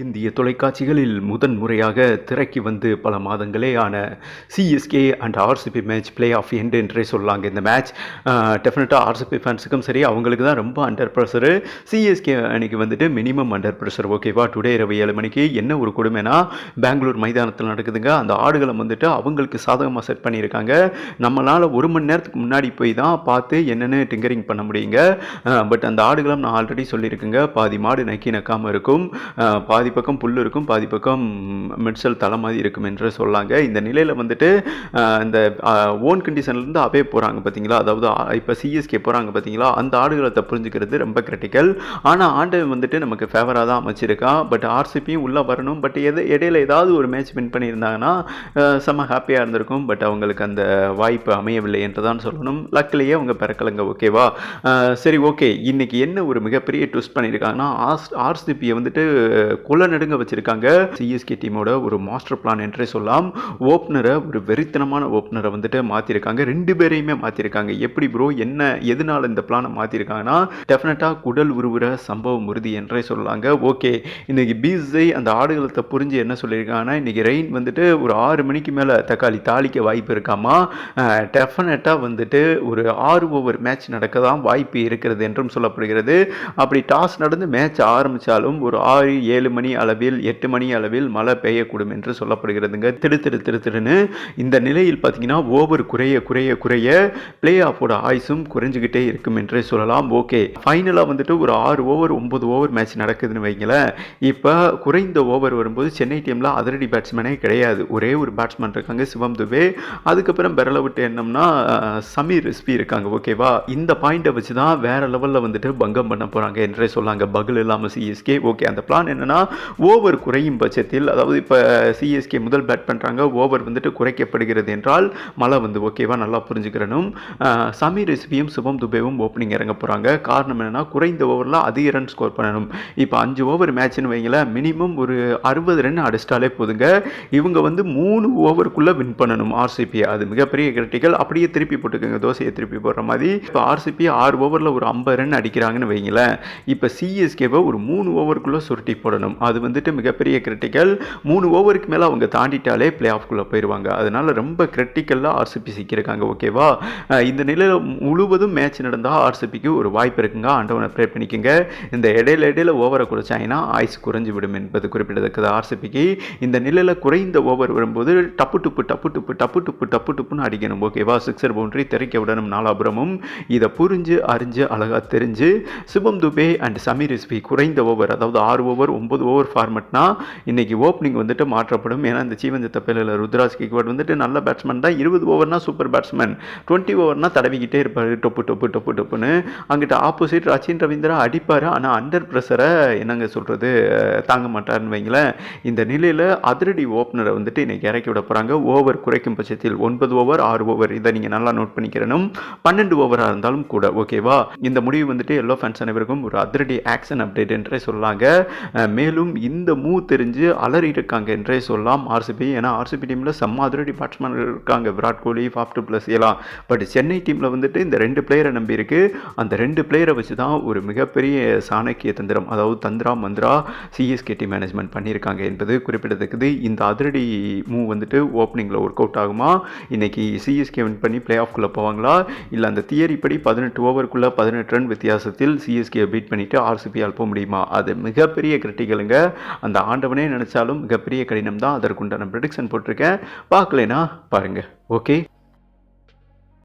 இந்திய தொலைக்காட்சிகளில் முதன் முறையாக திரைக்கு வந்து பல மாதங்களே ஆன CSK and RCB match play off end என்றே சொல்லாங்க இந்த மேட்ச் டெஃபினட்டாக ஆர்சிபி ஃபேன்ஸுக்கும் சரி அவங்களுக்கு தான் ரொம்ப அண்டர் ப்ரெஷரு சிஎஸ்கே அன்றைக்கி வந்துட்டு மினிமம் அண்டர் ப்ரெஷர் ஓகேவா டுடே இரவு ஏழு மணிக்கு என்ன ஒரு கொடுமைனா பெங்களூர் மைதானத்தில் நடக்குதுங்க. அந்த ஆடுகளை வந்துட்டு அவங்களுக்கு சாதகமாக செட் பண்ணியிருக்காங்க. நம்மளால் ஒரு மணி நேரத்துக்கு முன்னாடி போய் தான் பார்த்து என்னென்னு டிங்கரிங் பண்ண முடியுங்க. பட் அந்த ஆடுகளும் நான் ஆல்ரெடி சொல்லியிருக்கேங்க. பாதி மாடு நக்கி நக்காமல் இருக்கும். பா பாதி பக்கம் புல் இருக்கும் பாதி பக்கம் மெட்சல் தலை மாதிரி இருக்கும் என்று சொல்லாங்க. இந்த நிலையில் வந்துட்டு இந்த ஓன் கண்டிஷன்லேருந்து அவே போகிறாங்க பார்த்தீங்களா அதாவது இப்போ சிஎஸ்கே போகிறாங்க பார்த்தீங்களா அந்த ஆடுகளத்தை புரிஞ்சுக்கிறது ரொம்ப கிரிட்டிக்கல் ஆனால் ஆண்டு வந்துட்டு நமக்கு ஃபேவராக தான் அமைச்சிருக்கான் பட் ஆர்சிபியும் உள்ளே வரணும். பட் எது இடையில ஏதாவது ஒரு மேட்ச் வின் பண்ணியிருந்தாங்கன்னா செம்ம ஹாப்பியாக இருந்திருக்கும். பட் அவங்களுக்கு அந்த வாய்ப்பு அமையவில்லை என்று தான் சொல்லணும். லக்கிலேயே அவங்க பிறக்கலைங்க ஓகேவா சரி ஓகே இன்னைக்கு என்ன ஒரு மிகப்பெரிய ட்விஸ்ட் பண்ணியிருக்காங்கன்னா ஆர்ஸ் ஆர்சிபியை வந்துட்டு குல நடுங்க வச்சிருக்காங்க. சிஎஸ்கே டீமோட ஒரு மாஸ்டர் பிளான் என்றே சொல்லலாம். ஓப்பனரை ஒரு வெறித்தனமான ஓப்பனரை வந்துட்டு மாற்றிருக்காங்க ரெண்டு பேரையுமே மாற்றிருக்காங்க எப்படி ப்ரோ என்ன எதனால இந்த பிளானை மாற்றிருக்காங்கன்னா டெஃபினட்டாக குடல் உருவுற சம்பவம் உறுதி என்றே சொல்லலாங்க ஓகே இன்னைக்கு பீஸை அந்த ஆடுகளத்தை புரிஞ்சு என்ன சொல்லியிருக்காங்கன்னா இன்னைக்கு ரெயின் வந்துட்டு ஒரு ஆறு மணிக்கு மேலே தக்காளி தாளிக்க வாய்ப்பு இருக்காமா? டெஃபினட்டாக வந்துட்டு ஒரு ஆறு ஓவர் மேட்ச் நடக்க தான் வாய்ப்பு இருக்கிறது என்றும் சொல்லப்படுகிறது. அப்படி டாஸ் நடந்து மேட்ச் ஆரம்பித்தாலும் ஒரு ஆறு ஏழு மணி மணி அளவில் எட்டு மணி அளவில் மழை பெய்யக்கூடும் என்று சொல்லப்படுகிறதுங்க. திரு திரு திரு திருன்னு இந்த நிலையில் பார்த்தீங்கன்னா ஓவர் குறைய குறைய குறைய பிளே ஆஃபோட ஆயுசும் குறைஞ்சிக்கிட்டே இருக்கும் என்றே சொல்லலாம். ஓகே. ஃபைனலாக வந்துட்டு ஒரு ஆறு ஓவர் ஒன்பது ஓவர் மேட்ச் நடக்குதுன்னு வைங்களேன். இப்போ குறைந்த ஓவர் வரும்போது சென்னை டீமில் அதிரடி பேட்ஸ்மேனே கிடையாது. ஒரே ஒரு பேட்ஸ்மேன் இருக்காங்க சிவம் துபே. அதுக்கப்புறம் பெரல விட்டு என்னம்னா சமீர் ரிஸ்பி இருக்காங்க. ஓகேவா இந்த பாயிண்ட்டை வச்சு தான் வேறு லெவலில் வந்துட்டு பங்கம் பண்ண போகிறாங்க என்றே சொல்லாங்க. பகல் இல்லாமல் சிஎஸ்கே ஓகே. அந்த பிளான் என்னென்னா ஓவர் குறையும் பட்சத்தில் அதாவது இப்போ சிஎஸ்கே முதல் பேட் பண்ணுறாங்க ஓவர் வந்துட்டு குறைக்கப்படுகிறது என்றால் மழை வந்து ஓகேவா நல்லா புரிஞ்சுக்கிறனும். சமி சமீர் சுபம் சிவம் துபேவும் ஓப்பனிங் இறங்க போகிறாங்க காரணம் என்னென்னா குறைந்த ஓவரில் அதிக ரன் ஸ்கோர் பண்ணணும் இப்போ அஞ்சு ஓவர் மேட்ச்னு வைங்களேன் மினிமம் ஒரு அறுபது ரன் அடிச்சிட்டாலே போதுங்க. இவங்க வந்து மூணு ஓவருக்குள்ளே வின் பண்ணணும் ஆர்சிபி அது மிகப்பெரிய கிரிட்டிக்கல் அப்படியே திருப்பி போட்டுக்கோங்க தோசையை திருப்பி போடுற மாதிரி. இப்போ ஆர்சிபி ஆறு ஓவரில் ஒரு ஐம்பது ரன் அடிக்கிறாங்கன்னு வைங்களேன். இப்போ சிஎஸ்கேவை ஒரு மூணு ஓவருக்குள்ளே சுருட்டி போடணும். அது வந்துட்டு மிகப்பெரிய கிரிட்டிக்கல் மூணு ஓவருக்கு மேலே அவங்க தாண்டிட்டாலே பிளே ஆஃப்குள்ளே போயிடுவாங்க அதனால் ரொம்ப கிரிட்டிக்கலாக ஆர்சிபி சிக்கியிருக்காங்க ஓகேவா இந்த நிலையில் முழுவதும் மேட்ச் நடந்தால் ஆர்சிபிக்கு ஒரு வாய்ப்பு இருக்குங்க. ஆண்டவனை ப்ரே பண்ணிக்கோங்க. இந்த இடையில இடையில ஓவரை குறைச்சாங்கன்னா ஆயுஸ் குறைஞ்சு விடும் என்பது குறிப்பிடத்தக்கது ஆர்சிபிக்கு இந்த நிலையில் குறைந்த ஓவர் வரும்போது டப்பு டுப்பு டப்பு டுப்பு டப்பு டுப்பு டப்பு டுப்புன்னு அடிக்கணும் ஓகேவா சிக்ஸர் பவுண்டரி திறக்க விடணும் நாலாபுரமும் இதை புரிஞ்சு அறிஞ்சு அழகாக தெரிஞ்சு சிவம் துபே அண்ட் சமீர் எஸ்பி குறைந்த ஓவர் அதாவது ஆறு ஓவர் ஒன்பது ஓவர் ஃபார்மெட்னா இன்னைக்கு ஓப்பனிங் வந்துட்டு மாற்றப்படும். ஏன்னா இந்த சீவந்த தப்பையில் ருத்ராஜ் கிக்வாட் வந்துட்டு நல்ல பேட்ஸ்மேன் தான். இருபது ஓவர்னா சூப்பர் பேட்ஸ்மேன் டுவெண்ட்டி ஓவர்னா தடவிக்கிட்டே இருப்பார். டொப்பு டொப்பு டொப்பு டொப்புன்னு. அங்கிட்ட ஆப்போசிட் ரச்சின் ரவீந்திரா அடிப்பார். ஆனால் அண்டர் ப்ரெஷரை என்னங்க சொல்கிறது தாங்க மாட்டாருன்னு வைங்களேன். இந்த நிலையில் அதிரடி ஓப்பனரை வந்துட்டு இன்னைக்கு இறக்கி விட போகிறாங்க ஓவர் குறைக்கும் பட்சத்தில் ஒன்பது ஓவர் ஆறு ஓவர் இதை நீங்கள் நல்லா நோட் பண்ணிக்கிறனும். பன்னெண்டு ஓவராக இருந்தாலும் கூட ஓகேவா இந்த முடிவு வந்துட்டு எல்லோ ஃபேன்ஸ் அனைவருக்கும் ஒரு அதிரடி ஆக்ஷன் அப்டேட் என்றே சொல்லாங்க. மேல் மேலும் இந்த மூவ் தெரிஞ்சு அலறி இருக்காங்க என்றே சொல்லலாம் ஆர்சிபி ஏன்னா ஆர்சிபி டீமில் செம்ம அதிரடி பேட்ஸ்மேன் இருக்காங்க. Virat Kohli Faf du Plessis எல்லாம். பட் சென்னை டீமில் வந்துட்டு இந்த ரெண்டு பிளேயரை நம்பி இருக்கு. அந்த ரெண்டு பிளேயரை வச்சு தான் ஒரு மிகப்பெரிய சாணக்கிய தந்திரம் அதாவது தந்திரா மந்திரா சிஎஸ்கே டீம் மேனேஜ்மெண்ட் பண்ணியிருக்காங்க என்பது குறிப்பிடத்தக்கது. இந்த அதிரடி மூவ் வந்துட்டு ஓப்பனிங்கில் ஒர்க் அவுட் ஆகுமா? இன்றைக்கி சிஎஸ்கே வின் பண்ணி பிளே ஆஃப்குள்ளே போவாங்களா? இல்லை அந்த தியரி படி பதினெட்டு ஓவருக்குள்ளே பதினெட்டு ரன் வித்தியாசத்தில் சிஎஸ்கே பீட் பண்ணிவிட்டு ஆர்சிபியால் போக முடியுமா? அது மிகப்பெரிய கிரிட்டிக்கலுங்க அந்த ஆண்டவனே நினச்சாலும் மிகப்பெரிய கடினம் தான் அதற்குண்டான ப்ரெடிக்ஷன் போட்டிருக்கேன். பார்க்கலைன்னா பாருங்கள் ஓகே